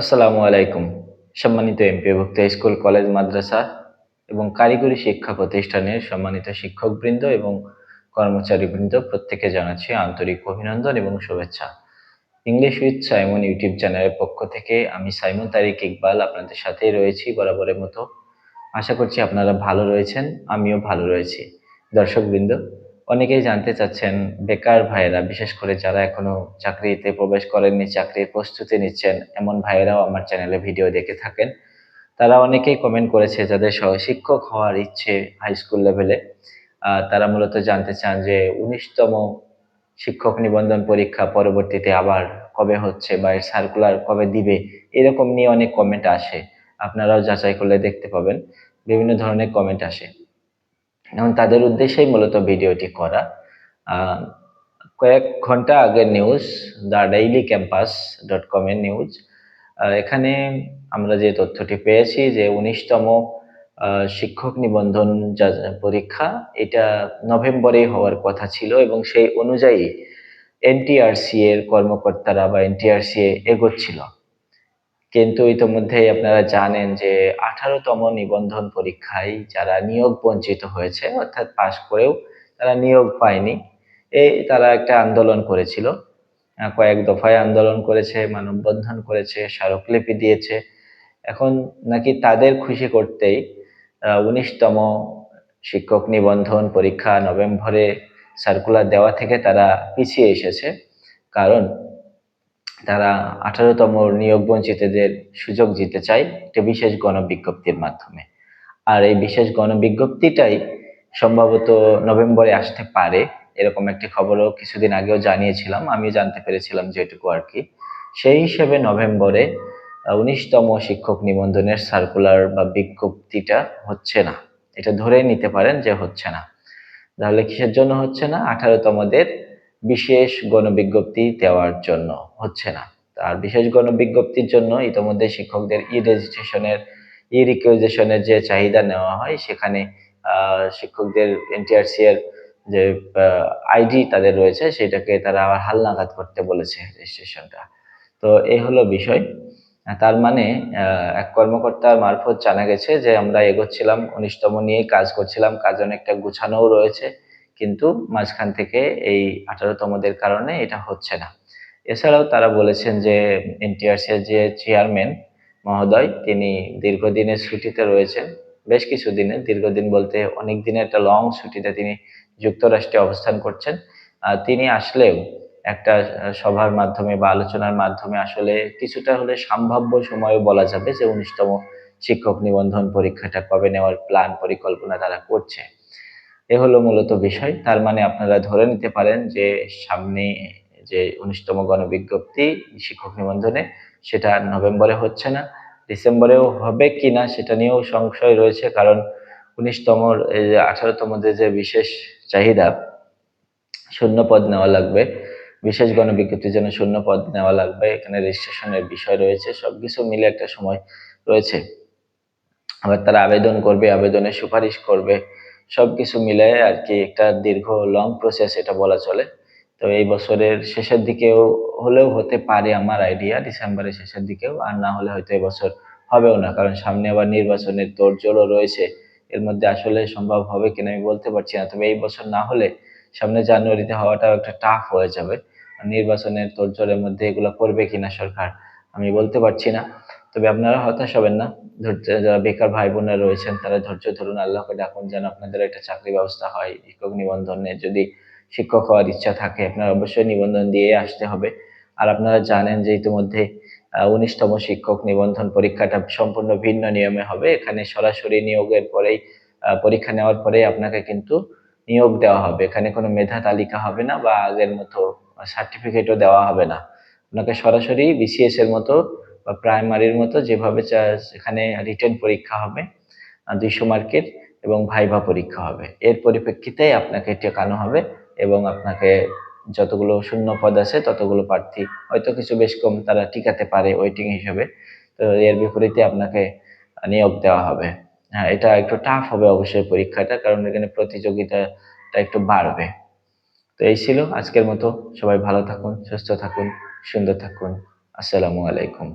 আসসালামু আলাইকুম। সম্মানিত এমপিভুক্ত স্কুল, কলেজ, মাদ্রাসা এবং কারিগরি শিক্ষা প্রতিষ্ঠানের সম্মানিত শিক্ষকবৃন্দ এবং কর্মচারীবৃন্দ প্রত্যেকে জানাচ্ছি আন্তরিক অভিনন্দন এবং শুভেচ্ছা। ইংলিশ উইথ সাইমন ইউটিউব চ্যানেলের পক্ষ থেকে আমি সাইমন তারিক ইকবাল আপনাদের সাথেই রয়েছি বরাবরের মতো। আশা করছি আপনারা ভালো রয়েছেন, আমিও ভালো রয়েছি। দর্শকবৃন্দ অনেকেই জানতে চাচ্ছেন, বেকার ভাইয়েরা, বিশেষ করে যারা এখনও চাকরিতে প্রবেশ করেননি, চাকরির প্রস্তুতি নিচ্ছেন, এমন ভাইয়েরাও আমার চ্যানেলে ভিডিও দেখে থাকেন। তারা অনেকেই কমেন্ট করেছে যাদের শিক্ষক হওয়ার ইচ্ছে হাই স্কুল লেভেলে তারা মূলত জানতে চান যে উনিশতম শিক্ষক নিবন্ধন পরীক্ষা পরবর্তীতে আবার কবে হচ্ছে বা এর সার্কুলার কবে দিবে, এরকম নিয়ে অনেক কমেন্ট আসে। আপনারাও যাচাই করলে দেখতে পাবেন। বিভিন্ন ধরনের কমেন্ট আসে। এখন তাদের উদ্দেশ্যেই মূলত ভিডিওটি করা। কয়েক ঘণ্টা আগের news the Daily Campus dot কমের নিউজ এখানে আমরা যে তথ্যটি পেয়েছি যে উনিশতম শিক্ষক নিবন্ধন পরীক্ষা, এটা নভেম্বরে হওয়ার কথা ছিল এবং সেই অনুযায়ী এনটিআরসি এর কর্মকর্তারা বা এনটিআরসি এগোচ্ছিল। কিন্তু ইতোমধ্যেই আপনারা জানেন যে আঠারোতম নিবন্ধন পরীক্ষায় যারা নিয়োগ বঞ্চিত হয়েছে, অর্থাৎ পাশ করেও তারা নিয়োগ পায়নি এই তারা একটা আন্দোলন করেছিল। কয়েক দফায় আন্দোলন করেছে, মানববন্ধন করেছে, স্মারকলিপি দিয়েছে। এখন নাকি তাদের খুশি করতেই উনিশতম শিক্ষক নিবন্ধন পরীক্ষা নভেম্বরে সার্কুলার দেওয়া থেকে তারা পিছিয়ে এসেছে। কারণ তারা আঠারোতম নিয়োগ বঞ্চিতদের সুযোগ দিতে চায় একটা বিশেষ গণবিজ্ঞপ্তির মাধ্যমে। আর এই বিশেষ গণবিজ্ঞপ্তিটাই সম্ভবত নভেম্বরে আসতে পারে, এরকম একটি খবরও কিছুদিন আগেও জানিয়েছিলাম আমি জানতে পেরেছিলাম যেটুকু আর কি। সেই হিসেবে নভেম্বরে উনিশতম শিক্ষক নিবন্ধনের সার্কুলার বা বিজ্ঞপ্তিটা হচ্ছে না। এটা ধরে নিতে পারেন যে হচ্ছে না। তাহলে কিসের জন্য হচ্ছে না? আঠারোতমদের বিশেষ গণবিজ্ঞপ্তি দেওয়ার জন্য হচ্ছে না। আর বিশেষ গণবিজ্ঞপ্তির জন্য ইতিমধ্যে শিক্ষকদের ই রেজিস্ট্রেশনের ই রিকুইজেশনের যে চাহিদা নেওয়া হয়, সেখানে শিক্ষকদের এনটিআরসি এর যে আইডি তাদের রয়েছে, সেটাকে তারা আবার হালনাগাদ করতে বলেছে রেজিস্ট্রেশনটা তো এই হলো বিষয়। তার মানে এক কর্মকর্তার মারফত জানা গেছে যে, আমরা এগোচ্ছিলাম, উনিশতম নিয়ে কাজ করছিলাম, কাজ অনেকটা গুছানোও রয়েছে। কিন্তু মাঝখান থেকে এই আঠারোতমদের কারণে এটা হচ্ছে না। এছাড়াও তারা বলেছেন যে এনটিআরসি এর যে চেয়ারম্যান মহোদয়, তিনি দীর্ঘদিনের ছুটিতে রয়েছেন। বেশ কিছু দিনে দীর্ঘদিন বলতে অনেক দিনের একটা লং ছুটিতে তিনি যুক্তরাষ্ট্রে অবস্থান করছেন। তিনি আসলেও একটা সভার মাধ্যমে বা আলোচনার মাধ্যমে আসলে কিছুটা হলে সম্ভাব্য সময়ও বলা যাবে যে উনিশতম শিক্ষক নিবন্ধন পরীক্ষাটা কবে নেওয়ার প্ল্যান পরিকল্পনা তারা করছে। এ হলো মূলত বিষয়। তার মানে আপনারা ধরে নিতে পারেন যে সামনে যে উনিশতম গণবিজ্ঞপ্তি শিক্ষক নিবন্ধনে, সেটা নভেম্বরে হচ্ছে না। ডিসেম্বরেও হবে কি না সেটা নিয়েও সংশয় রয়েছে, কারণ উনিশতম আঠারোতম যে বিশেষ চাহিদা, শূন্য পদ নেওয়া লাগবে। বিশেষ গণবিজ্ঞপ্তির জন্য শূন্য পদ নেওয়া লাগবে। এখানে রেজিস্ট্রেশনের বিষয় রয়েছে, সবকিছু মিলে একটা সময় রয়েছে। আবার তারা আবেদন করবে, আবেদনের সুপারিশ করবে। সবকিছু মিলে আর কি একটা দীর্ঘ লং প্রসেস এটা বলা চলে। তো এই বছরের শেষের দিকেও হলেও হতে পারে আমার আইডিয়া ডিসেম্বরের শেষের দিকেও, আর না হলে হয়তো এবছর হবেও না, কারণ সামনে আবার নির্বাচনের তোড়জোড়ও রয়েছে। এর মধ্যে আসলে সম্ভব হবে কিনা আমি বলতে পারছি না, তবে এই বছর না হলে সামনে জানুয়ারিতে হওয়াটাও একটা টাফ হয়ে যাবে। নির্বাচনের তোড়জোড়ের মধ্যে এগুলো করবে কিনা সরকার, আমি বলতে পারছি না। তবে আপনারা হতাশ হবেন না। ধৈর্য, যারা বেকার ভাই বোনেরা রয়েছেন, তারা ধৈর্য ধরুন, আল্লাহকে ডাকুন যেন আপনাদের একটা চাকরি ব্যবস্থা হয়, শিক্ষক নিবন্ধনে। যদি শিক্ষক হওয়ার ইচ্ছা থাকে, আপনার অবশ্যই নিবন্ধন দিয়ে আসতে হবে। আর আপনারা জানেন যে ইতিমধ্যে উনিশতম শিক্ষক নিবন্ধন পরীক্ষাটা সম্পূর্ণ ভিন্ন নিয়মে হবে। এখানে সরাসরি নিয়োগের পরেই পরীক্ষা নেওয়ার পরেই আপনাকে কিন্তু নিয়োগ দেওয়া হবে। এখানে কোনো মেধা তালিকা হবে না বা আগের মতো সার্টিফিকেটও দেওয়া হবে না। আপনাকে সরাসরি বিসিএস এর মতো বা প্রাইমারির মতো যেভাবে এখানে রিটেন পরীক্ষা হবে দুইশো মার্কের এবং ভাইভা পরীক্ষা হবে। এর পরিপ্রেক্ষিতে আপনাকে টেকানো হবে এবং আপনাকে যতগুলো শূন্য পদ আছে, ততগুলো প্রার্থী, হয়তো কিছু বেশ কম তারা টিকাতে পারে ওয়েটিং হিসেবে। তো এর বিপরীতে আপনাকে নিয়োগ দেওয়া হবে। হ্যাঁ এটা একটু টাফ হবে অবশ্যই পরীক্ষাটা, কারণ এখানে প্রতিযোগিতাটা একটু বাড়বে। তো এই ছিল আজকের মতো। সবাই ভালো থাকুন, সুস্থ থাকুন, সুন্দর থাকুন। আসসালামু আলাইকুম।